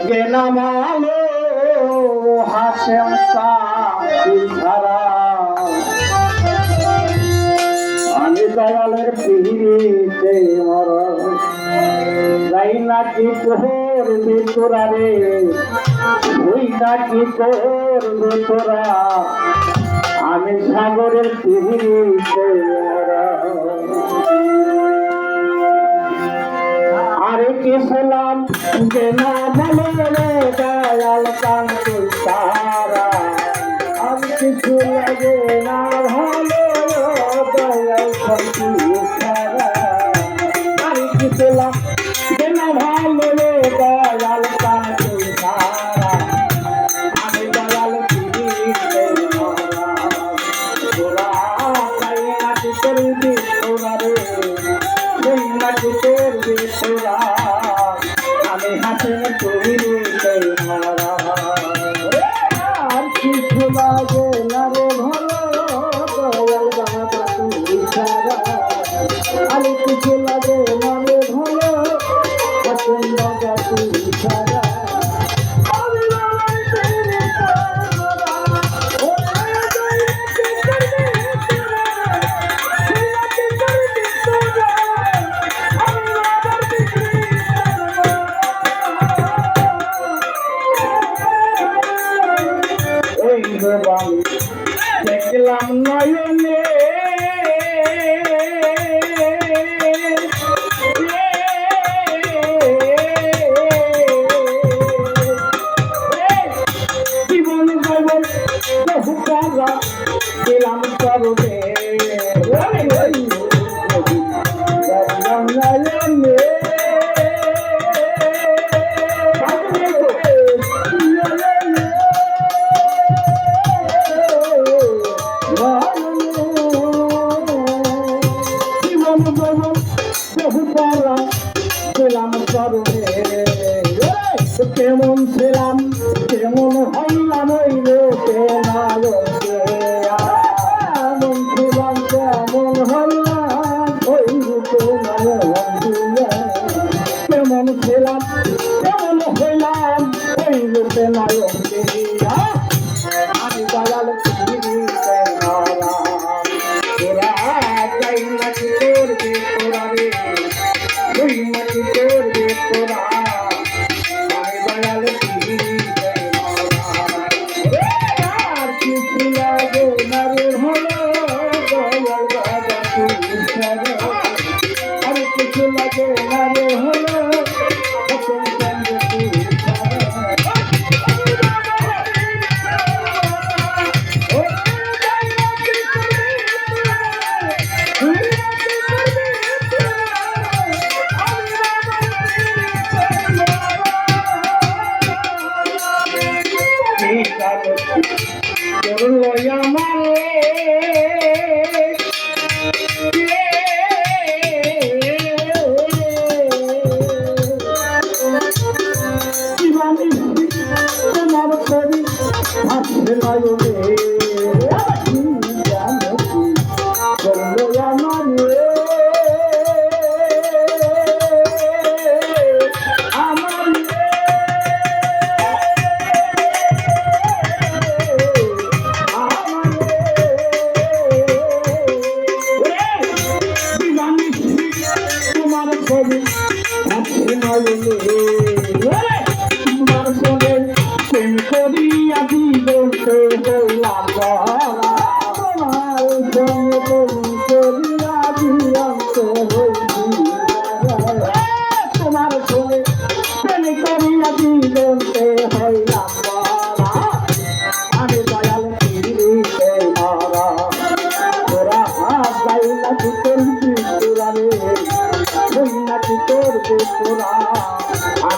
গেলাম আলো হাসেম সারা আমি দয়ালের পিড়িতে মর যাই না কি করবি তোরা রে? হই না সাগরের পিড়িতে ইসলাম যে না বলে দয়াল কান তুই তারা আমি কিছু কেমন ছিলাম, কেমন হইলাম ওই লোকে নালকে এমন ছিলাম, কেমন হইলাম ওই লোকে কেমন ছিলাম, কেমন হইলাম ওই লোকে নালকে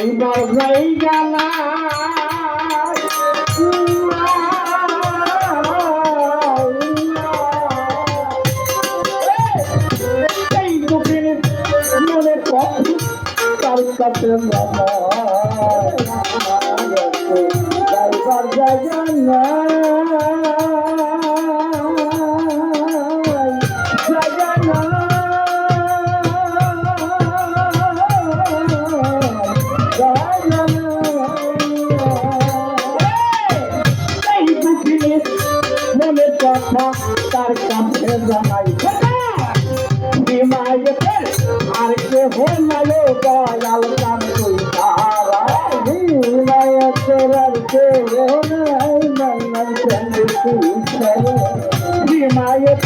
যাইবার জায়গা না এই দুঃখের মনে তার কাছে যাইবার জায়গা না তার কাছে জানাই বিমায়ের আর কে হো নালো দয়াল কাম তুই তারা বিমায়ের আর কে হো নাই মঙ্গল চন্দ তুই বিমায়ের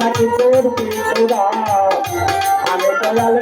নাকি করবি তোরা আমি তিরি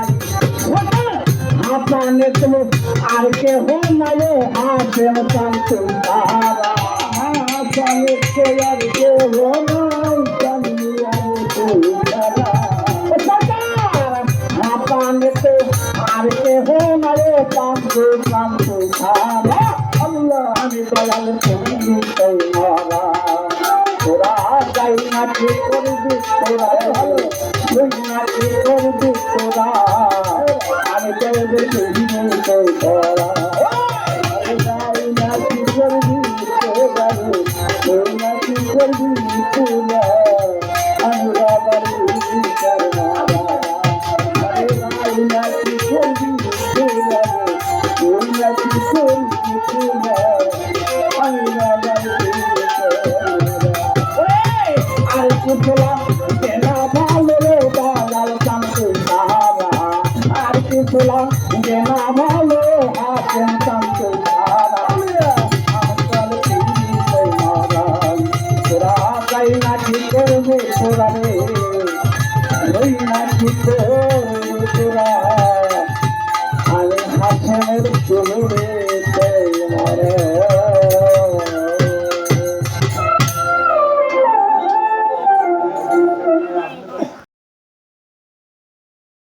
আপনার তুম আর কে হো নালে হাতে শান্ত তারা আপনার কে আর কে নাই আপনার তো আর আমি তো করতে